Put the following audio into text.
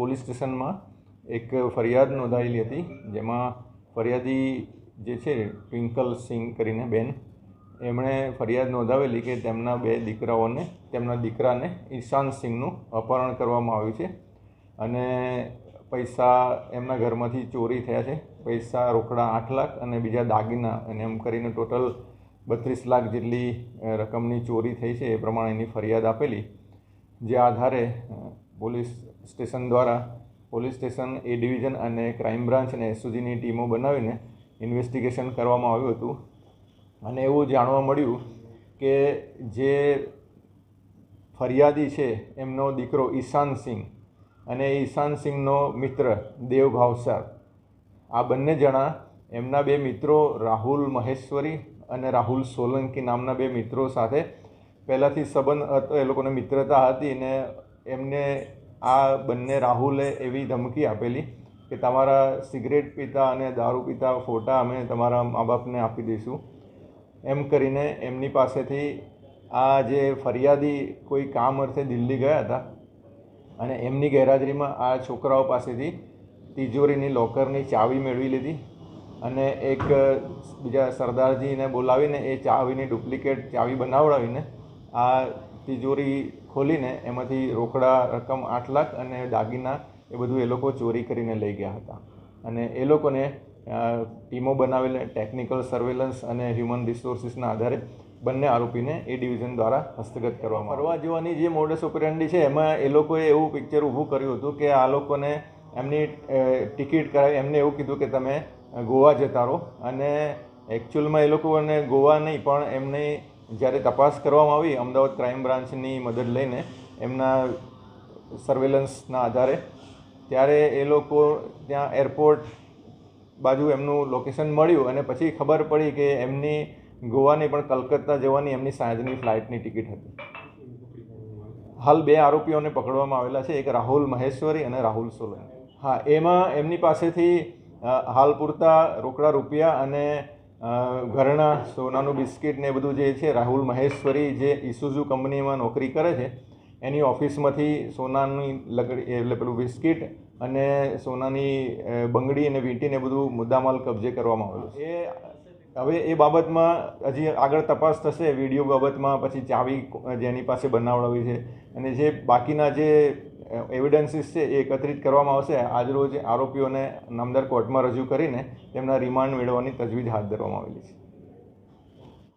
Police સ્ટેશનમાં એક ફરિયાદ નોંધાયેલી હતી, જેમાં ફરિયાદી જે છે, ટ્વિંકલ સિંહ કરીને બેન, એમણે ફરિયાદ નોંધાવેલી કે તેમના બે દીકરાઓને, તેમના દીકરાને ઈશાન સિંહનું અપહરણ કરવામાં આવ્યું છે અને પૈસા એમના ઘરમાંથી ચોરી થયા છે. પૈસા રોકડા આઠ લાખ અને બીજા દાગીના અને એમ કરીને ટોટલ બત્રીસ લાખ જેટલી રકમની ચોરી થઈ છે એ પ્રમાણેની ફરિયાદ આપેલી. જે આધારે પોલીસ સ્ટેશન દ્વારા, પોલીસ સ્ટેશન એ ડિવિઝન અને ક્રાઇમ બ્રાન્ચ અને એસઓજીની ટીમો બનાવીને ઇન્વેસ્ટિગેશન કરવામાં આવ્યું હતું. અને એવું જાણવા મળ્યું કે જે ફરિયાદી છે, એમનો દીકરો ઈશાન સિંહ અને ઈશાન સિંહનો મિત્ર દેવ ભાવસાર. આ બંને જણા એમના બે મિત્રો રાહુલ મહેશ્વરી અને રાહુલ સોલંકી નામના બે મિત્રો સાથે પહેલાંથી સંબંધ હતો એ લોકોને મિત્રતા હતી ને એમને આ બંને રાહુલે એવી ધમકી આપેલી કે તમારા સિગરેટ પીતા અને દારૂ પીતા ફોટા અમે તમારા મા બાપને આપી દઈશું. એમ કરીને એમની પાસેથી આ જે ફરિયાદી કોઈ કામ અર્થે દિલ્હી ગયા હતા અને એમની ગેરહાજરીમાં આ છોકરાઓ પાસેથી તિજોરીની લોકરની ચાવી મેળવી લીધી અને એક બીજા સરદારજીને બોલાવીને એ ચાવીની ડુપ્લિકેટ ચાવી બનાવડાવીને આ તિજોરી ખોલીને એમાંથી રોકડા રકમ આઠ લાખ અને દાગીના એ બધું એ લોકો ચોરી કરીને લઈ ગયા હતા. અને એ લોકોને ટીમો બનાવીને, ટેકનિકલ સર્વેલન્સ અને હ્યુમન રિસોર્સિસના આધારે બંને આરોપીને એ ડિવિઝન દ્વારા હસ્તગત કરવામાં ફરવા જોવાની જે મોડસ ઓપરેન્ડી છે, એમાં એ લોકોએ એવું પિક્ચર ઊભું કર્યું હતું કે આ લોકોને એમની ટિકિટ કરાવી, એમને એવું કીધું કે તમે ગોવા જતા રહો. અને એકચ્યુઅલમાં એ લોકોને ગોવા નહીં, પણ એમની જ્યારે તપાસ કરવામાં આવી, અમદાવાદ ક્રાઇમ બ્રાન્ચની મદદ લઈને એમના સર્વેલન્સના આધારે, ત્યારે એ લોકો ત્યાં એરપોર્ટ બાજુ એમનું લોકેશન મળ્યું અને પછી ખબર પડી કે એમની ગોવાની પણ કલકત્તા જવાની એમની સાંજની ફ્લાઇટની ટિકિટ હતી. હાલ બે આરોપીઓને પકડવામાં આવેલા છે, એક રાહુલ મહેશ્વરી અને રાહુલ સોલંકી. હા, એમાં એમની પાસેથી હાલ પૂરતા રોકડા રૂપિયા અને અ, ઘરેણાં સોનાનું બિસ્કિટ ને બધું જે છે રાહુલ મહેશ્વરી જે ઇસુઝુ કંપનીમાં નોકરી કરે છે એની ઓફિસમાંથી સોનાની લકડી એટલે પેલું બિસ્કિટ અને સોનાની બંગડી અને વીંટીને બધું મુદ્દામાલ કબજે કરવામાં આવ્યું એ હવે એ બાબતમાં હજી આગળ તપાસ થશે વીડિયો બાબતમાં પછી ચાવી જેની પાસે બનાવડાવી છે અને જે બાકીના જે એવિડન્સીસ છે એ એકત્રિત કરવામાં આવશે. આજરોજ આરોપીઓને નામદાર કોર્ટમાં રજૂ કરીને તેમના રિમાન્ડ મેળવવાની તજવીજ હાથ ધરવામાં આવેલી છે.